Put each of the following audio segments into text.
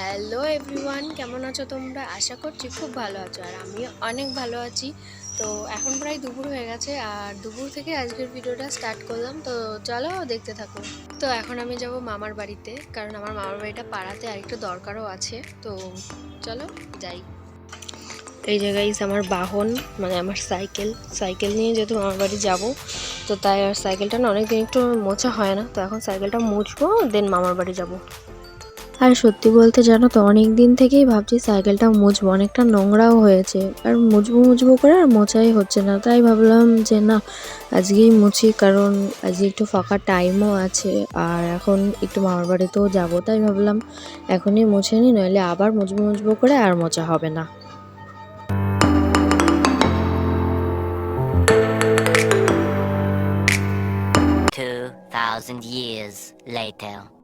Hello everyone, কেমন আছো তোমরা? আশা করছি খুব ভালো আছো, আর আমিও অনেক ভালো আছি। তো এখন প্রায় দুপুর হয়ে গেছে, আর দুপুর থেকে আজকের ভিডিওটা স্টার্ট করলাম। তো চলো দেখতে থাকো। তো এখন আমি যাব মামার বাড়িতে, কারণ আমার মামার বাড়িটা পাড়াতে আরেকটু দরকারও আছে। তো চলো যাই। এই জায়গায় আমার বাহন মানে আমার সাইকেল। সাইকেল নিয়ে যেহেতু মামার বাড়ি যাব, তো তাই আর সাইকেলটা না অনেকদিন একটু মোছা হয় না। তো এখন সাইকেলটা মুছবো দেন মামার বাড়ি যাব। আর সত্যি বলতে জানো তো, অনেক দিন থেকেই ভাবছি সাইকেলটা মুছবো। অনেকটা নোংরাও হয়েছে, আর মুছবো মুছবো করে আর মোছাই হচ্ছে না। তাই ভাবলাম যে না, আজকেই মুছি, কারণ আজকে একটু ফাঁকা টাইমও আছে, আর এখন একটু মামার বাড়িতেও যাব। তাই ভাবলাম এখনই মুছে নিই, নইলে আবার মুছবো মুছবো করে আর মোছা হবে না। Years later.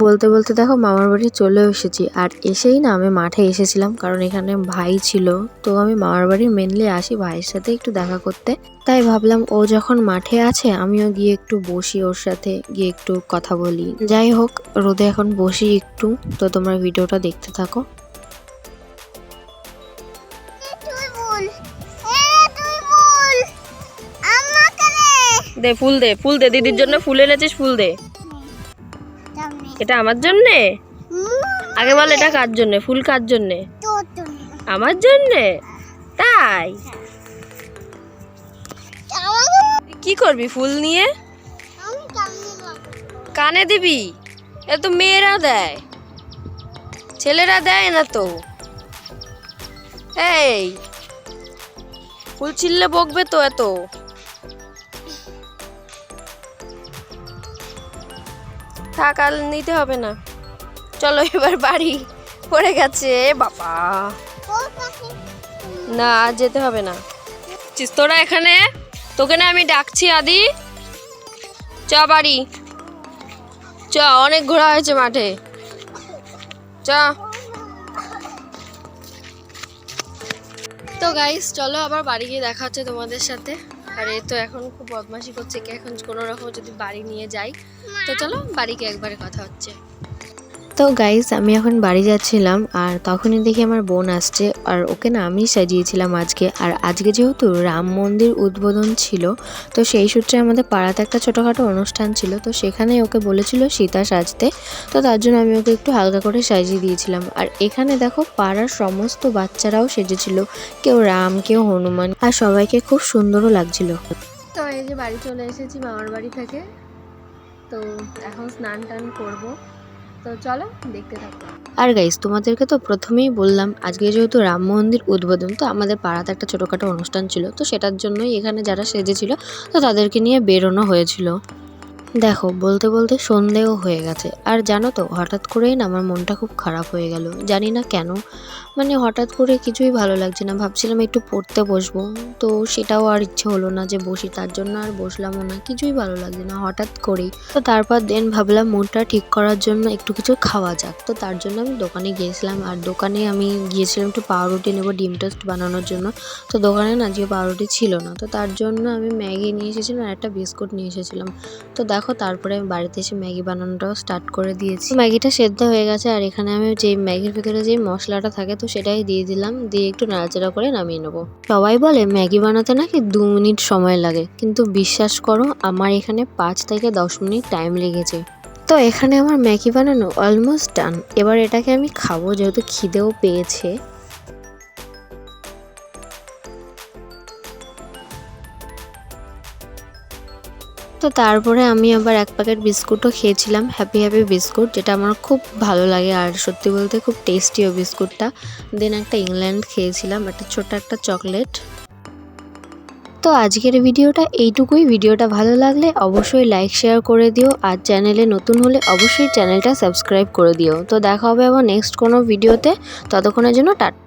বলতে বলতে দেখো মামার বাড়ি চলে এসেছি। আর এসেই না আমি মাঠে এসেছিলাম, কারণ এখানে ভাই ছিল। তো আমি মামার বাড়ি মেনলি আসি ভাইয়ের সাথে একটু দেখা করতে। তাই ভাবলাম ও যখন মাঠে আছে, আমিও গিয়ে একটু বসি ওর সাথে, গিয়ে একটু কথা বলি। যাই হোক, রোদে এখন বসি একটু। তো তোমরা ভিডিওটা দেখতে থাকো। দে, ফুল দে ফুল দে। দিদির জন্য ফুল এনেছিস, ফুল দে। এটা আমার জন্যে? আগে বল এটা কার জন্যে? ফুল কার জন্যে? আমার জন্যে? তাই? কি করবি ফুল নিয়ে? কানে দিবি? এ তো মেয়েরা দেয়। ছেলেরা দেয় না তো। এই ফুল ছিললে বকবে তো এত। থাক আর নিতে হবে না। চলো এবার বাড়ি পড়ে গেছে, বাবা। না, আর যেতে হবে না। তোরা এখানে? তোকে না আমি ডাকছি, আদি। চ, বাড়ি। চ, অনেক ঘোরা হয়েছে মাঠে। চ। তো গাইস চলো আবার বাড়ি গিয়ে দেখা হচ্ছে তোমাদের সাথে। আর এ তো এখন খুব বদমাশি করছে, কি এখন কোনো রকম যদি বাড়ি নিয়ে যাই তো চলো বাড়িকে একবারে কথা হচ্ছে। তো গাইস আমি এখন বাড়ি যাচ্ছিলাম আর তখনই দেখি আমার বোন আসছে আর ওকে না আমি সাজিয়েছিলাম আজকে। আর আজকে যেহেতু রাম মন্দির উদ্বোধন ছিল, তো সেই সূত্রে আমাদের পাড়াতে একটা ছোটোখাটো অনুষ্ঠান ছিল, তো সেখানে ওকে বলেছিল সীতা সাজতে। তো তার জন্য আমি ওকে একটু হালকা করে সাজিয়ে দিয়েছিলাম। আর এখানে দেখো পাড়ার সমস্ত বাচ্চারাও সেজেছিল, কেউ রাম, কেউ হনুমান আর সবাইকে খুব সুন্দরও লাগছিল। তো এই যে বাড়ি চলে এসেছি মামার বাড়ি থেকে। তো এখন স্নান টান করব। তো চলো দেখতে থাকো। আর গাইস তোমাদেরকে তো প্রথমেই বললাম, আজকে যেহেতু রাম মন্দির উদ্বোধন, তো আমাদের পাড়াতে একটা ছোটোখাটো অনুষ্ঠান ছিল। তো সেটার জন্যই এখানে যারা সেজেছিল, তো তাদেরকে নিয়ে বেরোনো হয়েছিল। দেখো, বলতে বলতে সন্ধেও হয়ে গেছে। আর জানো তো, হঠাৎ করেই না আমার মনটা খুব খারাপ হয়ে গেল। জানি না কেন। মানে হঠাৎ করে কিছুই ভালো লাগছে না। ভাবছিলাম একটু পড়তে বসবো। তো সেটাও আর ইচ্ছে হলো না যে বসি। তার জন্য আর বসলামও না। কিছুই ভালো লাগছে না হঠাৎ করেই। তো তারপর দেন ভাবলাম মুডটা ঠিক করার জন্য একটু কিছু খাওয়া যাক। তো তার জন্য আমি দোকানে গিয়েছিলাম। আর দোকানে আমি গিয়েছিলাম একটু পাউরুটি নেব, ডিম টোস্ট বানানোর জন্য। তো দোকানে না আজকে পাউরুটি ছিল না। তো তার জন্য আমি ম্যাগি নিয়ে এসেছিলাম আর একটা বিস্কুট নিয়ে এসেছিলাম। তো দেখো তারপরে আমি বাড়িতে এসে ম্যাগি বানানোটাও স্টার্ট করে দিয়েছি। ম্যাগিটা সেদ্ধ হয়ে গেছে, আর এখানে আমি যে ম্যাগির ভিতরে যে মশলাটা থাকে, তো সেটাই দিয়ে দিলাম। দিয়ে একটু নাড়াচাড়া করে নামিয়ে নেব। সবাই বলে ম্যাগি বানাতে নাকি দু মিনিট সময় লাগে, কিন্তু বিশ্বাস করো, আমার এখানে পাঁচ থেকে দশ মিনিট টাইম লেগেছে। তো এখানে আমার ম্যাগি বানানো অলমোস্ট ডান এবার এটাকে আমি খাব, যেহেতু খিদেও পেয়েছে। তো তারপরে আমি আবার এক প্যাকেট বিস্কুটও খেয়েছিলাম হ্যাপি হ্যাপি বিস্কুট, যেটা আমার খুব ভালো লাগে। আর সত্যি বলতে খুব টেস্টিও বিস্কুটটা। দেন একটা ইংল্যান্ড খেয়েছিলাম, একটা ছোট একটা চকলেট তো আজকের ভিডিওটা এইটুকুই। ভিডিওটা ভালো লাগলে অবশ্যই লাইক শেয়ার করে দিও। আর চ্যানেলে নতুন হলে অবশ্যই চ্যানেলটা সাবস্ক্রাইব করে দিও। তো দেখা হবে আবার নেক্সট কোনো ভিডিওতে। ততক্ষণের জন্য টাটা